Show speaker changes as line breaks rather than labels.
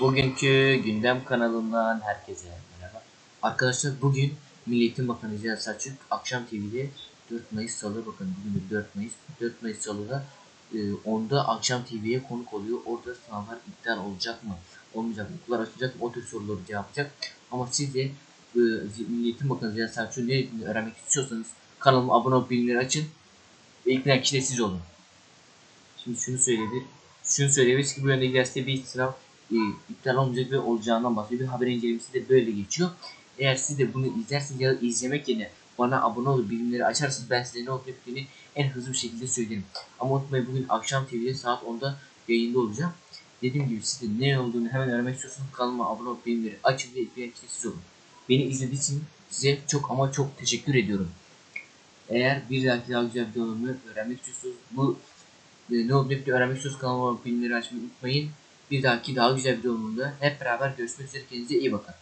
Bugünkü gündem kanalından herkese merhaba. Arkadaşlar bugün Milli Eğitim Bakanı Ziya Selçuk Akşam TV'de 4 Mayıs Salı bakın bugün de 4 Mayıs 4 Mayıs Salı'da e, onda Akşam TV'ye konuk oluyor. Orada sınavlar iptal olacak mı? Olmayacak mı? Okullar açılacak mı? O tür soruları cevaplayacak. Ama siz de e, Milli Eğitim Bakanı Ziya Selçuk'un ne öğrenmek istiyorsanız kanalıma abone olup bildirimleri açın. Ve ilk kişi de siz olun. Şimdi şunu söyleyebilir. Şunu söyleyebiliriz ki bu yönde giderse bir sınav e, iptal olmayacak ve olacağından bahsediyor. Bir haber incelemesi de böyle geçiyor. Eğer siz de bunu izlerseniz ya da izlemek yerine bana abone olup bildirimleri açarsanız ben size ne olup bittiğini en hızlı bir şekilde söylerim. Ama unutmayın bugün akşam TV'de saat 10'da yayında olacağım. Dediğim gibi siz de ne olduğunu hemen öğrenmek istiyorsanız kanalıma abone olup bildirimleri açın ve ilk kişi siz olun. Beni izlediğiniz için size çok ama çok teşekkür ediyorum. Eğer bir dahaki daha güzel videolarımı öğrenmek istiyorsanız bu e, ne oldu hep öğrenmek istiyorsanız kanalıma abone olup bildirimleri açmayı unutmayın. Bir dahaki daha güzel videolarımda hep beraber görüşmek üzere. Kendinize iyi bakın.